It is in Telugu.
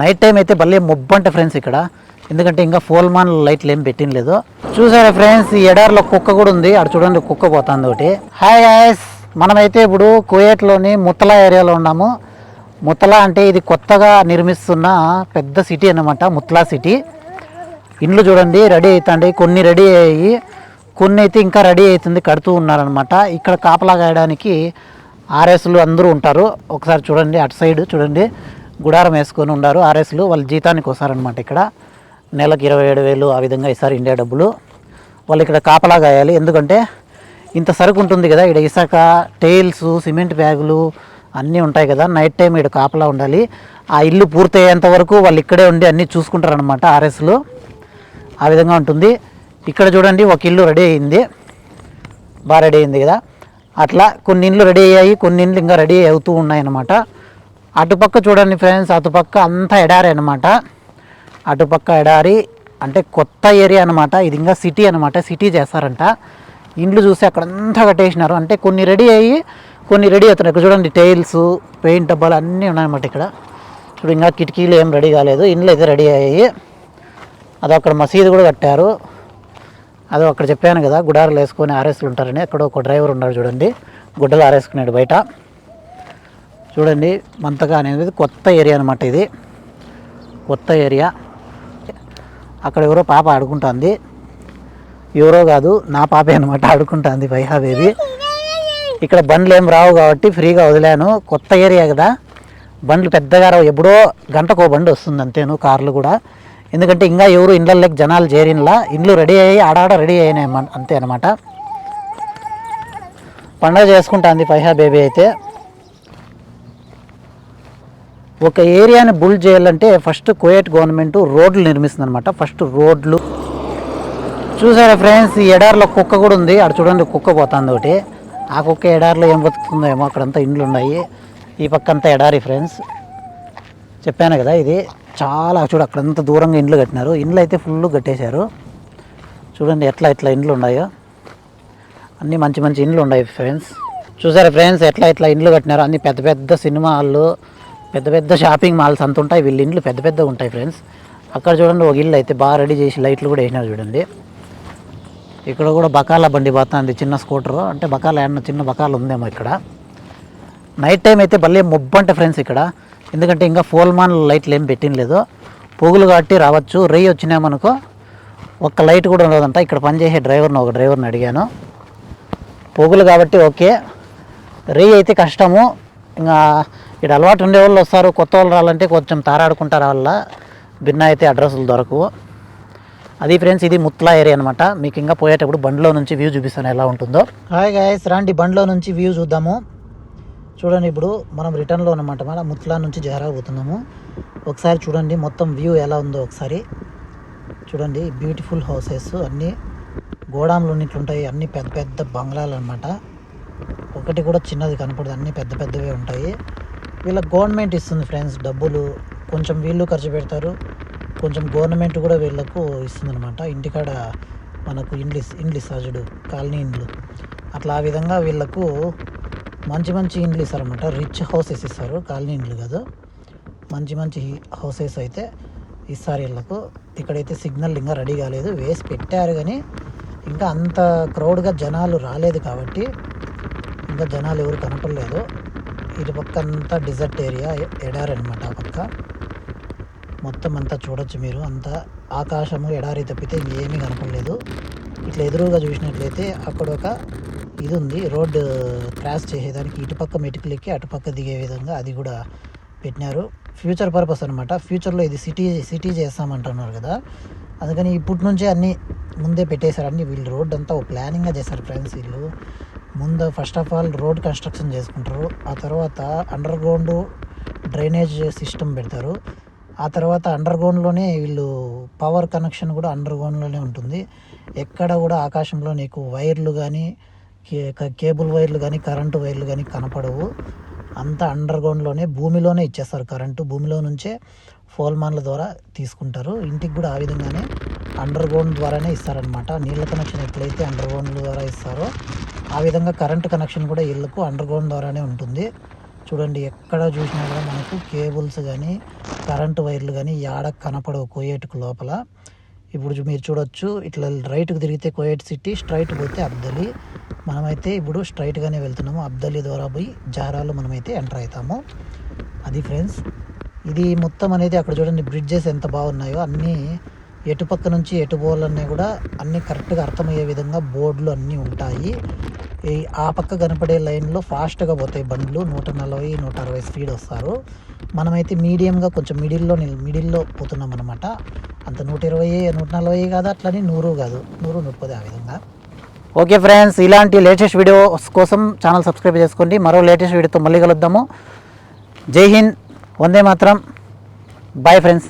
నైట్ టైం అయితే భలే మొబ్బు ఫ్రెండ్స్ ఇక్కడ. ఎందుకంటే ఇంకా ఫోల్మాన్ లైట్లు ఏం పెట్టినలేదు చూసారా ఫ్రెండ్స్ ఈ ఎడారిలో కుక్క కూడా ఉంది. అక్కడ చూడండి కుక్క పోతుంది ఒకటి. హాయ్ గాయస్ మనమైతే ఇప్పుడు కుయేట్లోని ముత్తలా ఏరియాలో ఉన్నాము. ముత్తలా అంటే ఇది కొత్తగా నిర్మిస్తున్న పెద్ద సిటీ అన్నమాట ముత్తలా సిటీ ఇండ్లు చూడండి రెడీ అవుతాండి కొన్ని రెడీ అయ్యి కొన్ని అయితే ఇంకా రెడీ అవుతుంది కడుతూ ఉన్నారనమాట ఇక్కడ కాపలా కాయడానికి ఆర్ఎస్లు అందరూ ఉంటారు. ఒకసారి చూడండి అటు సైడ్ చూడండి. గుడారం వేసుకొని ఉన్నారు. ఆర్ఎస్లు వాళ్ళ జీతానికి వస్తారనమాట ఇక్కడ. నెలకు ఇరవై ఏడు వేలు ఆ విధంగా ఇస్తారు ఇండియా డబ్బులు. వాళ్ళు ఇక్కడ కాపలా గాయాలి. ఎందుకంటే ఇంత సరుకు ఉంటుంది కదా ఇక్కడ ఇసాక టైల్స్ సిమెంట్ బ్యాగులు అన్నీ ఉంటాయి కదా. నైట్ టైం ఇక్కడ కాపలా ఉండాలి. ఆ ఇల్లు పూర్తయ్యేంత వరకు వాళ్ళు ఇక్కడే ఉండి అన్నీ చూసుకుంటారనమాట ఆర్ఎస్లు. ఆ విధంగా ఉంటుంది. ఇక్కడ చూడండి ఒక ఇల్లు రెడీ అయింది. బాగా రెడీ అయింది కదా. అట్లా కొన్ని ఇండ్లు రెడీ అయ్యాయి కొన్ని ఇండ్లు ఇంకా రెడీ అవుతూ ఉన్నాయన్నమాట. అటుపక్క చూడండి ఫ్రెండ్స్ అటుపక్క అంతా ఎడారి అనమాట అటుపక్క ఎడారి అంటే కొత్త ఏరియా అనమాట ఇది ఇంకా సిటీ అనమాట సిటీ చేస్తారంట. ఇండ్లు చూసి అక్కడ అంతా కట్టేసినారు. అంటే కొన్ని రెడీ అయ్యి కొన్ని రెడీ అవుతున్నాయి. ఇక్కడ చూడండి టైల్స్ పెయింట్ డబ్బాలు అన్నీ ఉన్నాయన్నమాట ఇక్కడ. ఇప్పుడు ఇంకా కిటికీలు ఏం రెడీ కాలేదు. ఇండ్లు అయితే రెడీ అయ్యాయి. అది అక్కడ మసీదు కూడా కట్టారు. అది అక్కడ చెప్పాను కదా గుడారులు వేసుకొని ఆర్ఎస్లు ఉంటారని. అక్కడ ఒక డ్రైవర్ ఉన్నాడు చూడండి. గుడ్డలు ఆరేసుకున్నాడు బయట. చూడండి మంతగా అనేది కొత్త ఏరియా అనమాట ఇది. కొత్త ఏరియా. అక్కడ ఎవరో పాప ఆడుకుంటుంది. ఎవరో కాదు నా పాపే అనమాట ఆడుకుంటుంది పైహా బేబీ ఇక్కడ బండ్లు ఏం రావు కాబట్టి ఫ్రీగా వదిలాను. కొత్త ఏరియా కదా. బండ్లు పెద్దగా రావు. ఎప్పుడో గంటకు ఓ బండి వస్తుంది అంతేను కార్లు కూడా. ఎందుకంటే ఇంకా ఎవరు ఇండ్లలోకి జనాలు చేరినలా. ఇండ్లు రెడీ అయ్యి ఆడాడ రెడీ అయినాయి అంతే అనమాట పండగ చేసుకుంటుంది పైహా బేబీ అయితే. ఒక ఏరియాని బుల్డ్ చేయాలంటే ఫస్ట్ కోయట్ గవర్నమెంట్ రోడ్లు నిర్మిస్తుంది అనమాట ఫస్ట్ రోడ్లు. చూసారా ఫ్రెండ్స్ ఈ ఎడారిలో కుక్క కూడా ఉంది. అక్కడ చూడండి కుక్క పోతుంది ఒకటి. ఆ కుక్క ఎడారిలో ఏం బతుకుతుందో ఏమో అక్కడంతా ఇండ్లు ఉన్నాయి. ఈ పక్కంతా ఎడారి ఫ్రెండ్స్. చెప్పాను కదా ఇది. చాలా చూడు అక్కడంతా దూరంగా ఇండ్లు కట్టినారు. ఇండ్లు అయితే ఫుల్ కట్టేశారు. చూడండి ఎట్లా ఎట్లా ఇండ్లు ఉన్నాయో. అన్నీ మంచి మంచి ఇండ్లు ఉన్నాయి ఫ్రెండ్స్. చూసారా ఫ్రెండ్స్ ఎట్లా ఎట్లా ఇండ్లు కట్టినారు. అన్ని పెద్ద పెద్ద సినిమా హాళ్ళు పెద్ద పెద్ద షాపింగ్ మాల్స్ అంత ఉంటాయి వీళ్ళ ఇండ్లు పెద్ద పెద్ద ఉంటాయి ఫ్రెండ్స్. అక్కడ చూడండి ఒక ఇల్లు అయితే బాగా రెడీ చేసి లైట్లు కూడా వేసినారు చూడండి. ఇక్కడ కూడా బకాల బండి పోతుంది చిన్న స్కూటర్. అంటే బకాల ఏమన్నా చిన్న బకాల ఉందేమో ఇక్కడ. నైట్ టైం అయితే భలే మొబ్బంట ఫ్రెండ్స్ ఇక్కడ. ఎందుకంటే ఇంకా ఫోల్మాన్ లైట్లు ఏం పెట్టినలేదు పొగులు కాబట్టి రావచ్చు. రెయ్యి వచ్చినామనుకో ఒక్క లైట్ కూడా ఉండదంట. ఇక్కడ పనిచేసే డ్రైవర్ని ఒక డ్రైవర్ని అడిగాను. పొగులు కాబట్టి ఓకే. రెయ్యి అయితే కష్టము. ఇంకా ఇక్కడ అలవాటు ఉండే వాళ్ళు వస్తారు కొత్త వాళ్ళు రావాలంటే కొంచెం తారాడుకుంటారు వాళ్ళ భిన్న అయితే అడ్రస్లు దొరకవు. అది ఫ్రెండ్స్ ఇది ముత్లా ఏరియా అనమాట మీకు ఇంకా పోయేటప్పుడు బండ్లో నుంచి వ్యూ చూపిస్తాను ఎలా ఉంటుందో. హాయ్ గాయస్ రాండి బండ్లో నుంచి వ్యూ చూద్దాము. చూడండి ఇప్పుడు మనం రిటర్న్లో ఉన్నమాట. మన ముత్లా నుంచి జహరాబోతున్నాము ఒకసారి చూడండి మొత్తం వ్యూ ఎలా ఉందో ఒకసారి. చూడండి బ్యూటిఫుల్ హౌసెస్ అన్నీ గోడాములు ఉన్నట్లుంటాయి అన్ని పెద్ద పెద్ద బంగ్లాలు అనమాట ఒకటి కూడా చిన్నది కనపడదు. అన్నీ పెద్ద పెద్దవే ఉంటాయి. వీళ్ళకి గవర్నమెంట్ ఇస్తుంది ఫ్రెండ్స్ డబ్బులు. కొంచెం వీళ్ళు ఖర్చు పెడతారు. కొంచెం గవర్నమెంట్ కూడా వీళ్ళకు ఇస్తుంది అనమాట ఇంటికాడ మనకు ఇండ్లు ఇండ్లు ఇస్తారు చూడు కాలనీ ఇండ్లు. అట్లా ఆ విధంగా వీళ్ళకు మంచి మంచి ఇండ్లు ఇస్తారనమాట రిచ్ హౌసెస్ ఇస్తారు కాలనీ ఇండ్లు కాదు. మంచి మంచి హౌసెస్ అయితే ఇస్తారు వీళ్ళకు. ఇక్కడైతే సిగ్నల్ ఇంకా రెడీ కాలేదు. వేసి పెట్టారు కానీ ఇంకా అంత క్రౌడ్గా జనాలు రాలేదు కాబట్టి ఇంకా జనాలు ఎవరు కనపడలేదు. ఇటు పక్క అంతా డిజర్ట్ ఏరియా ఎడారి అనమాట ఆ పక్క. మొత్తం అంతా చూడొచ్చు మీరు. అంతా ఆకాశము ఎడారి తప్పితే ఏమీ కనపడలేదు. ఇట్లా ఎదురుగా చూసినట్లయితే అక్కడ ఒక ఇది ఉంది. రోడ్ క్రాస్ చేసేదానికి ఇటుపక్క మెటుకులెక్కి అటుపక్క దిగే విధంగా అది కూడా పెట్టినారు. ఫ్యూచర్ పర్పస్ అనమాట ఫ్యూచర్లో ఇది సిటీ సిటీ చేస్తామంటున్నారు కదా. అందుకని ఇప్పటి నుంచే అన్నీ ముందే పెట్టేశారు. అన్ని వీళ్ళు రోడ్ అంతా ఓ ప్లానింగ్గా చేశారు ఫ్రెండ్స్ వీళ్ళు. ముందు first of all road construction చేసుకుంటారు. ఆ తర్వాత అండర్ గ్రౌండ్ డ్రైనేజ్ సిస్టమ్ పెడతారు. ఆ తర్వాత అండర్ గ్రౌండ్లోనే వీళ్ళు పవర్ కనెక్షన్ కూడా అండర్ గ్రౌండ్లోనే ఉంటుంది. ఎక్కడ కూడా ఆకాశంలో నీకు వైర్లు కానీ కేబుల్ వైర్లు కానీ కరెంటు వైర్లు కానీ కనపడవు. అంతా అండర్ గ్రౌండ్లోనే భూమిలోనే ఇచ్చేస్తారు కరెంటు. భూమిలో నుంచే ఫోల్మాన్ల ద్వారా తీసుకుంటారు. ఇంటికి కూడా ఆ విధంగానే అండర్ గ్రౌండ్ ద్వారానే ఇస్తారనమాట నీళ్ళ కనెక్షన్ ఎట్లయితే అండర్ గ్రౌండ్ ద్వారా ఇస్తారో ఆ విధంగా కరెంట్ కనెక్షన్ కూడా ఇళ్ళకు అండర్ గ్రౌండ్ ద్వారానే ఉంటుంది. చూడండి ఎక్కడ చూసినా కూడా మనకు కేబుల్స్ కానీ కరెంటు వైర్లు కానీ యాడ కనపడవు కోయేటుకు లోపల. ఇప్పుడు మీరు చూడొచ్చు ఇట్లా రైట్కి తిరిగితే కోయేట్ సిటీ స్ట్రైట్ పోతే అబ్దలి. మనమైతే ఇప్పుడు స్ట్రైట్గానే వెళ్తున్నాము. అబ్దలి ద్వారా పోయి జారాలు మనమైతే ఎంటర్ అవుతాము అది ఫ్రెండ్స్ ఇది మొత్తం అనేది అక్కడ చూడండి బ్రిడ్జెస్ ఎంత బాగున్నాయో. అన్నీ ఎటు పక్క నుంచి ఎటు పోవాలన్నీ కూడా అన్నీ కరెక్ట్గా అర్థమయ్యే విధంగా బోర్డులు అన్నీ ఉంటాయి. ఆ పక్క కనపడే లైన్లో ఫాస్ట్గా పోతాయి బండ్లు. నూట నలభై నూట అరవై స్పీడ్ వస్తారు. మనమైతే మీడియంగా కొంచెం మిడిల్లో నిల్- మిడిల్లో పోతున్నాం అనమాట అంత నూట ఇరవై నూట నలభై కాదు అట్లని నూరు కాదు. నూరు నూట పది ఆ విధంగా. ఓకే ఫ్రెండ్స్ ఇలాంటి లేటెస్ట్ వీడియోస్ కోసం ఛానల్ సబ్స్క్రైబ్ చేసుకోండి. మరో లేటెస్ట్ వీడియోతో మళ్ళీ కలుద్దాము. జై హింద్. వందే మాత్రం. Bye friends.